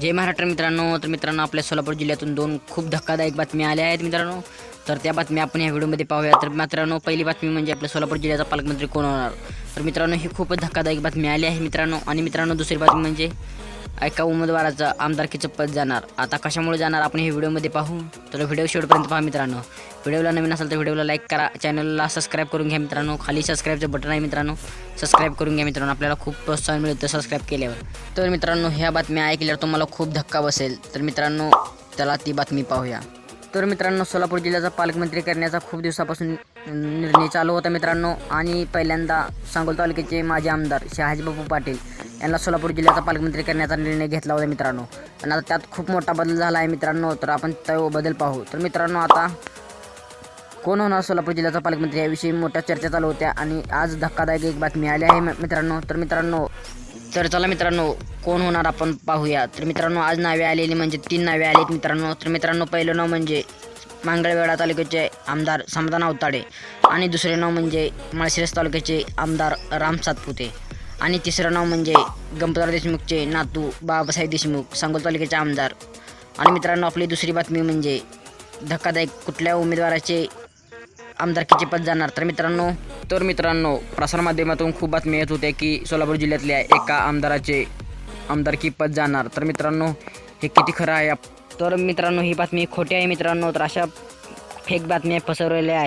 जय महाराष्ट्र मित्रांनो. तर मित्रांनो आपल्या सोलापूर जिल्ह्यातून दोन खूप धक्कादायक बातम्या आल्या आहेत मित्रांनो. तर त्या बातम्या आपण या व्हिडिओमध्ये पाहूया तर मित्रांनो पहिली बातमी म्हणजे आपल्या सोलापूर जिल्ह्याचा पालकमंत्री कोण होणार? तर मित्रांनो ही खूपच धक्कादायक बातमी आली आहे मित्रांनो. आणि मित्रांनो दुसरी बातमी म्हणजे एका उमेदवाराचं आमदारकीचं पद जाणार. आता कशामुळे जाणार आपण हे व्हिडिओमध्ये पाहू? तर व्हिडिओ शेवटपर्यंत पहा मित्रांनो. व्हिडिओला नवीन असेल तर व्हिडिओला लाईक करा. चॅनलला सबस्क्राईब करून घ्या मित्रांनो. खाली सबस्क्राईबचं बटन आहे मित्रांनो. सबस्क्राईब करून घ्या मित्रांनो. आपल्याला खूप प्रोत्साहन मिळतं सबस्क्राईब केल्यावर. तर मित्रांनो ह्या बातम्या ऐकल्यावर तुम्हाला खूप धक्का बसेल. तर मित्रांनो त्याला ती बातमी पाहूया. तर मित्रांनो सोलापूर जिल्ह्याचा पालकमंत्री करण्याचा खूप दिवसापासून निर्णय चालू होता मित्रांनो. आणि पहिल्यांदा सांगोल तालुक्याचे माजी आमदार शहाजीबाबू पाटील यांना सोलापूर जिल्ह्याचा पालकमंत्री करण्याचा निर्णय घेतला होता मित्रांनो. पण आता त्यात खूप मोठा बदल झाला आहे मित्रांनो तर आपण तो बदल पाहू. तर मित्रांनो आता कोण होणार सोलापूर जिल्ह्याचा पालकमंत्री याविषयी मोठ्या चर्चा चालू होत्या आणि आज धक्कादायक एक बातमी आली आहे मित्रांनो. तर मित्रांनो तर चला मित्रांनो कोण होणार आपण पाहूया. तर मित्रांनो आज नावे आलेली म्हणजे तीन नावे आलीत मित्रांनो. तर मित्रांनो पहिलं नाव म्हणजे मांगळवेढा तालुक्याचे आमदार समाधान अवताडे आणि दुसरे नाव म्हणजे माळशिरस तालुक्याचे आमदार राम सातपुते. आणि तिसरं नाव म्हणजे गंपतराव देशमुखचे नातू बाबासाहेब देशमुख सांगोल तालुक्याचे आमदार. आणि मित्रांनो आपली दुसरी बातमी म्हणजे धक्कादायक कुठल्या उमेदवाराचे आमदारकीचे पद जाणार? तर मित्रांनो तर मित्रांनो प्रसारमाध्यमातून खूप बातम्या येत होत्या की सोलापूर जिल्ह्यातल्या एका आमदाराचे आमदारकी पद जाणार. तर मित्रांनो हे किती खरं आहे? तर मित्रांनो ही बातमी खोटी आहे मित्रांनो. तर अशा फेक बातम्या पसरवलेल्या आहेत.